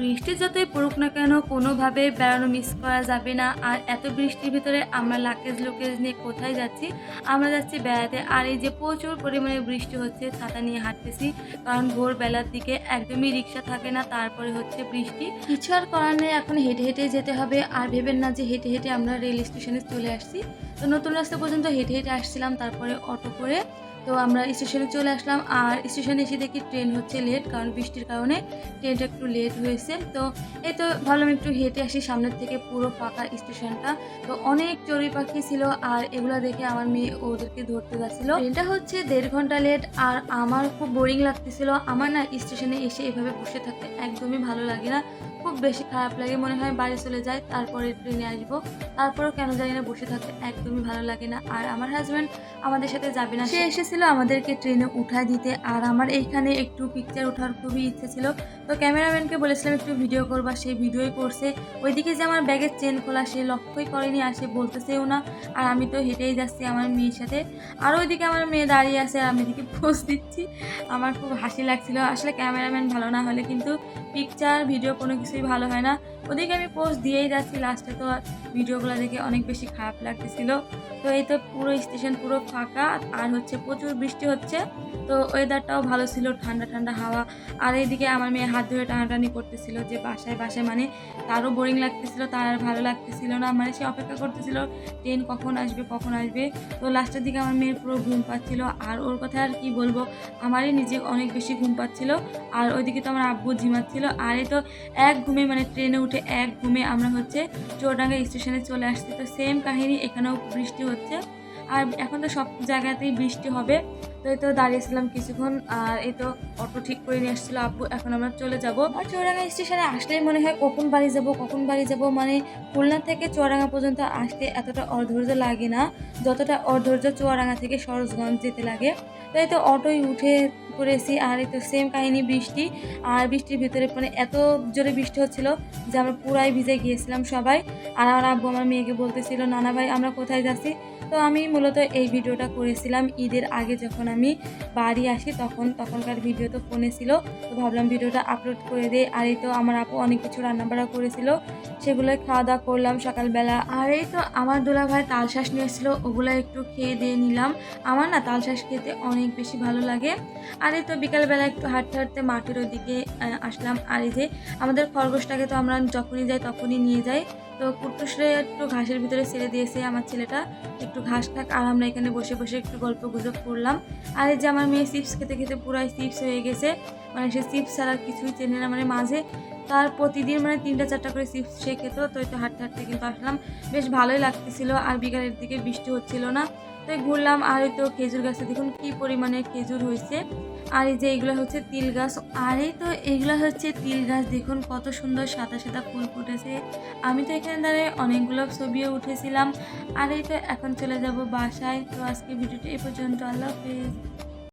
বৃষ্টি যতই পড়ুক না কেন, কোনোভাবে বেড়ানো মিস করা যাবে না। আর এত বৃষ্টির ভিতরে আমরা লাকেজ লুকেজ নিয়ে কোথায় যাচ্ছি? আমরা যাচ্ছি বেড়াতে। আর এই যে প্রচুর পরিমাণে বৃষ্টি হচ্ছে, ছাতা নিয়ে হাঁটতেছি। কারণ ভোরবেলার দিকে একদমই রিক্সা থাকে না, তারপরে হচ্ছে বৃষ্টি। কিছু আর করার নেই, এখন হেঁটে হেঁটে যেতে হবে। আর ভেবেন না যে হেঁটে হেঁটে আমরা রেল স্টেশনে চলে আসছি। তো নতুন রাস্তা পর্যন্ত হেঁটে হেঁটে আসছিলাম, তারপরে অটো করে তো আমরা স্টেশনে চলে আসলাম, আর স্টেশনে এসে দেখি ট্রেন হচ্ছে লেট কারণ বৃষ্টির কারণে ট্রেনটা একটু লেট হয়েছে। তো এই তো ভাবলাম একটু হেঁটে আসি সামনের থেকে পুরো ফাঁকা স্টেশনটা। তো অনেক চড়ুই পাখি ছিল, আর এগুলো দেখে আমার মেয়ে ওদেরকে ধরতে যাচ্ছিল। ট্রেনটা হচ্ছে দেড় ঘণ্টা লেট আর আমার খুব বোরিং লাগতেছিল। আমার না স্টেশনে এসে এভাবে বসে থাকতে একদমই ভালো লাগে না। খুব বেশি খারাপ লাগে মনে হয় বাড়ি চলে যায় তারপরে ট্রেনে আসব। তারপরেও কেন জানি না বসে থাকতে একদমই ভালো লাগে না। আর আমার হাজব্যান্ড আমাদের সাথে যাবে না। সে এসেছিল আমাদেরকে ট্রেনে উঠায় দিতে। আর আমার এইখানে একটু পিকচার ওঠার খুবই ইচ্ছে ছিল। তো ক্যামেরাম্যানকে বলেছিলাম, একটু ভিডিও করবা। সে ভিডিওই করছে। ওইদিকে যে আমার ব্যাগের চেন খোলা, সে লক্ষ্যই করেনি, আর সে বলতেছেও না। আর আমি তো হেঁটেই যাচ্ছি আমার মেয়ের সাথে। আর ওইদিকে আমার মেয়ে দাঁড়িয়ে আছে, আর আমি এদিকে পোস্ট দিচ্ছি। আমার খুব হাসি লাগছিল। আসলে ক্যামেরাম্যান ভালো না হলে কিন্তু পিকচার ভিডিও কোনো কিছুই ভালো হয় না। ওদিকে আমি পোস্ট দিয়েই যাচ্ছি। লাস্টে তো আর ভিডিওগুলো দেখে অনেক বেশি খারাপ লাগতেছিল। তো এই তো পুরো স্টেশন পুরো ফাঁকা। আর হচ্ছে প্রচুর বৃষ্টি হচ্ছে। তো ওয়েদারটাও ভালো ছিল, ঠান্ডা ঠান্ডা হাওয়া। আর এইদিকে আমার মেয়ে হাত ধরে টানাটানি করতেছিল যে বাসায় বাসায় মানে তারও বোরিং লাগতেছিল, তার আর ভালো লাগতেছিল না। মানে সে অপেক্ষা করতেছিল, ট্রেন কখন আসবে কখন আসবে? তো লাস্টের দিকে আমার মেয়ের পুরো ঘুম পাচ্ছিল। আর ওর কথা আর কি বলব, আমারই নিজে অনেক বেশি ঘুম পাচ্ছিল। আর ওইদিকে তো আমার আব্বু ঝিমাচ্ছিল। আর এই তো এক ঘুমে মানে ট্রেনে উঠে এক ঘুমে আমরা হচ্ছে চৌডাঙ্গা স্টেশনে চলে আসছি। তো সেম কাহিনী এখানেও বৃষ্টি হচ্ছে। আর এখন তো সব জায়গাতেই বৃষ্টি হবে। তো এই তো দাঁড়িয়েছিলাম কিছুক্ষণ, আর এই তো অটো ঠিক করে নিয়ে আসছিল আব্বু এখন আমরা চলে যাব। আর চৌরাঙ্গা স্টেশনে আসলেই মনে হয় কখন বাড়ি যাব, কখন বাড়ি যাব? মানে খুলনা থেকে চুয়াডাঙ্গা পর্যন্ত আসতে এতটা অধৈর্য লাগে না, যতটা অধৈর্য চুয়াডাঙ্গা থেকে সরোজগঞ্জ যেতে লাগে। তো এই তো অটোয় উঠে পড়েছি আর এই তো সেম কাহিনী বৃষ্টি, আর বৃষ্টির ভিতরে মানে এত জোরে বৃষ্টি হচ্ছিল যে আমরা পুরাই ভিজে গিয়েছিলাম সবাই। আর আমার আব্বু আমার মেয়েকে বলতেছিল, নানা ভাই, আমরা কোথায় যাচ্ছি? তো আমি মূলত এই ভিডিওটা করেছিলাম ঈদের আগে যখন আমি বাড়ি আসি তখন, তখনকার ভিডিও তো ফোনে ছিল। তো ভাবলাম ভিডিওটা আপলোড করে দিই। আর এই তো আমার আপু অনেক কিছু রান্নাবাড়া করেছিল। সেগুলোই খাওয়া দাওয়া করলাম সকালবেলা। আর এই তো আমার দোলা ভাই তালশ্বাস নিয়ে এসেছিল। ওগুলো একটু খেয়ে দিয়ে নিলাম। আমার না তালশ্বাস খেতে অনেক বেশি ভালো লাগে। আর এই তো বিকালবেলা একটু হাঁটতে হাঁটতে মাঠের ওদিকে আসলাম। আর এই যে আমাদের খরগোশটাকে তো আমরা যখনই যাই তখনই নিয়ে যাই। তো কুটুসরে একটু ঘাসের ভিতরে ছেড়ে দিয়েছে আমার ছেলেটা। একটু ঘাস খাক, আর আমরা এখানে বসে বসে একটু গল্প গুজব করলাম। আর এই যে আমার মেয়ে চিপস খেতে খেতে পুরাই চিপস হয়ে গেছে। মানে সে চিপস ছাড়া কিছুই চেনে না মানে মাঝে। তার প্রতিদিন মানে তিনটা চারটা করে চিপস সে খেত, তো একটু হাঁটতে হাঁটতে কিন্তু আসলাম। বেশ ভালোই লাগতেছিল, আর বিকালের দিকে বৃষ্টি হচ্ছিল না। তো ঘুরলাম, আর তো খেজুর গাছে দেখুন কি পরিমাণে খেজুর হয়েছে। আর এই যে এগুলো হচ্ছে তিল গাছ। আর এই তো এগুলো হচ্ছে তিল গাছ। দেখুন কত সুন্দর সাদা সাদা ফুল ফুটেছে। আমি তো এখানে দাঁড়িয়ে অনেকগুলো ছবিও উঠেছিলাম। আর এই তো এখন চলে যাব বাসায়। তো আজকে ভিডিওটি এ পর্যন্ত। আল্লাহ হাফেজ।